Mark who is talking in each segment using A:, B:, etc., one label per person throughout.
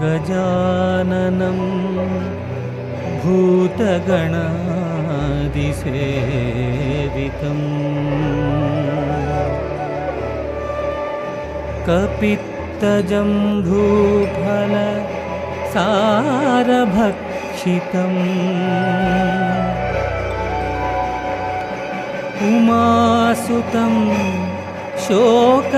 A: गजाननं भूतगणादिसेव कपित्तजम्भूफलसारभक्षितम् उमासुतं शोकविनाशकारणम्।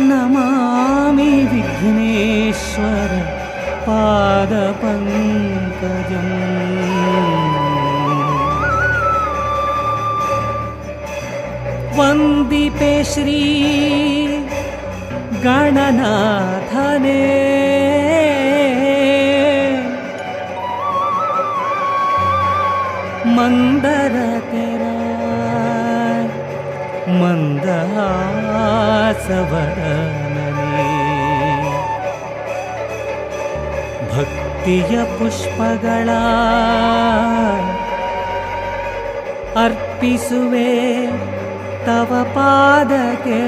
A: नमामि विघ्नेश्वर पादपङ्कजम्। वन्दिते श्री गणनाथने। मन्दरतेरा ಭಕ್ತಿಯ ಪುಷ್ಪಗಳ ಅರ್ಪಿಸುವೆ ತವ ಪಾದಕ್ಕೆ.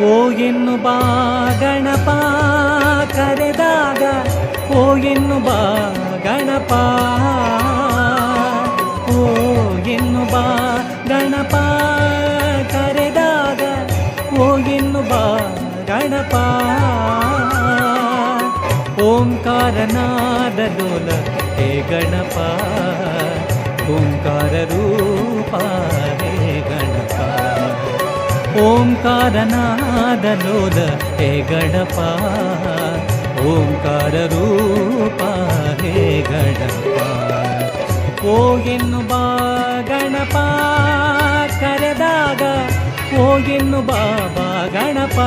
A: ಓ ಎನ್ನು ಬಾ ಗಣಪ ಕರೆದಾಗ ಓ ಎನ್ನು ಬಾ ಗಣಪ. ಓ ಎನ್ನು ಬಾ ಗಣಪ ಕರೆದಾಗ ಓ ಎನ್ನು ಬಾ ಗಣಪ. ಓಂಕಾರನಾದ ಡೋಲ ಹೇ ಗಣಪ. ಓಂಕಾರ ರೂಪ, ಹೇ ಓಂಕಾರನಾದ ಲೋಲ ಹೇ ಗಣಪ ಓಂಕಾರ ರೂಪ ಹೇ ಗಣಪ ಓ ಬಾ ಗಣಪ, ಕರೆದಾಗ, ಓ ಎನ್ನು ಬಾ ಬಾ ಗಣಪ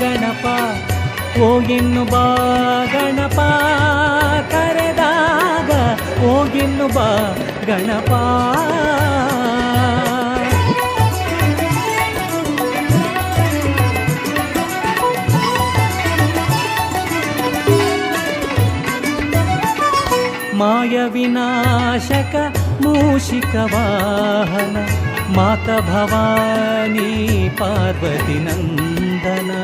A: ಗಣಪ. ಓ ಬಾ ಗಣಪ, ಕರೆದಾಗ, ಓ ಬಾ ಗಣಪ. भयविनाशक मूषिकवाहन माता भवानी पार्वतीनन्दना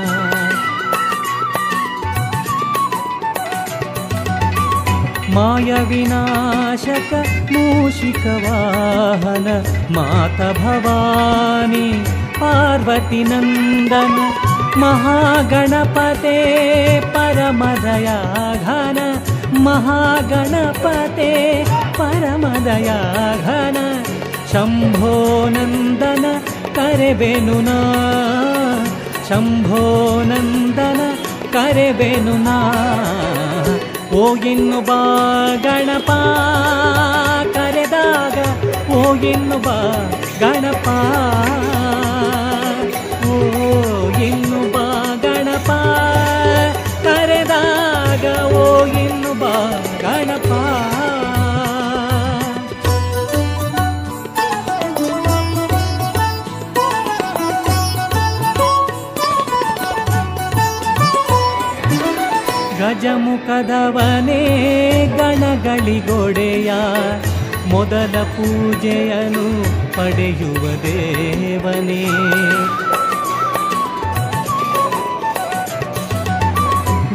A: मायविनाशक मूषिकवाहन माता भवानी पार्वतीनन्दन महागणपते परमदयाघन ಪಾರ್ವತಿ ನಂದನ ಮಹಾಗಣಪತೆ ಪರಮದಯಾ ಘನ ಮಹಾಗಣಪತೆ ಪರಮದಯಾ ಘನ ಶಂಭೋ ನಂದನ ಕರೆಬೆನು ನಾ ಶಂಭೋ ನಂದನ ಕರೆಬೆನು ನಾ ಓ ಇನ್ನು ಬಾ ಗಣಪ ಕರೆದಾಗ ಓ ಇನ್ನು ಬಾ ಗಣಪ ಗಜಮುಖದವನೇ ಗಣಗಳಿಗೊಡೆಯ ಮೊದಲ ಪೂಜೆಯನು ಪಡೆಯುವ ದೇವನೇ.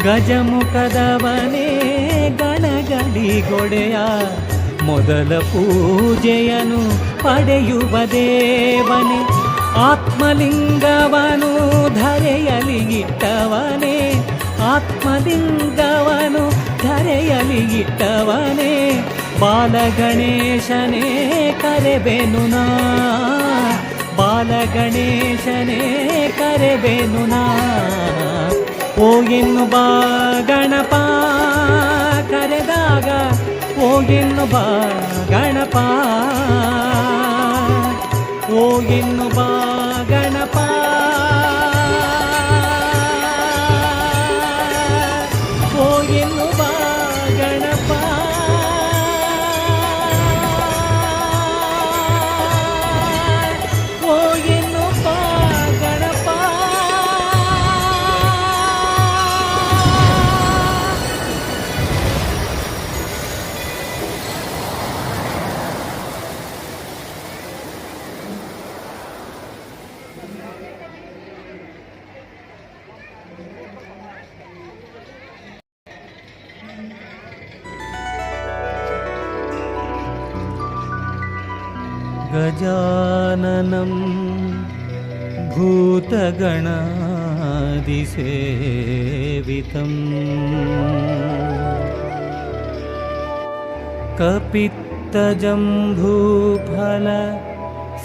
A: ಗಜಮುಖದವನೇ ಗಣಗಳಿಗೊಡೆಯ ಮೊದಲ ಪೂಜೆಯನು ಪಡೆಯುವ ದೇವನೇ. ಆತ್ಮಲಿಂಗವನು ಧರೆಯಲಿ ಇಟ್ಟವನೇ. ಆತ್ಮಲಿಂಗವನು ಇಟ್ಟವನೇ ಬಾಲಗಣೇಶನೇ ಕರೆಬೆನು ನಾ. ಬಾಲಗಣೇಶನೇ ಕರೆಬೆನು ನಾ. ಓ ಬಾ ಗಣಪ, ಕರೆದಾಗ ಎನ್ನು ಬಾ ಗಣಪ. ಓ गजाननं भूतगणादिसेवितम्। कपित्तजम्भूफल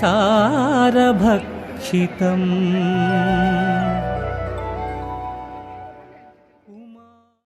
A: सारभक्षितम्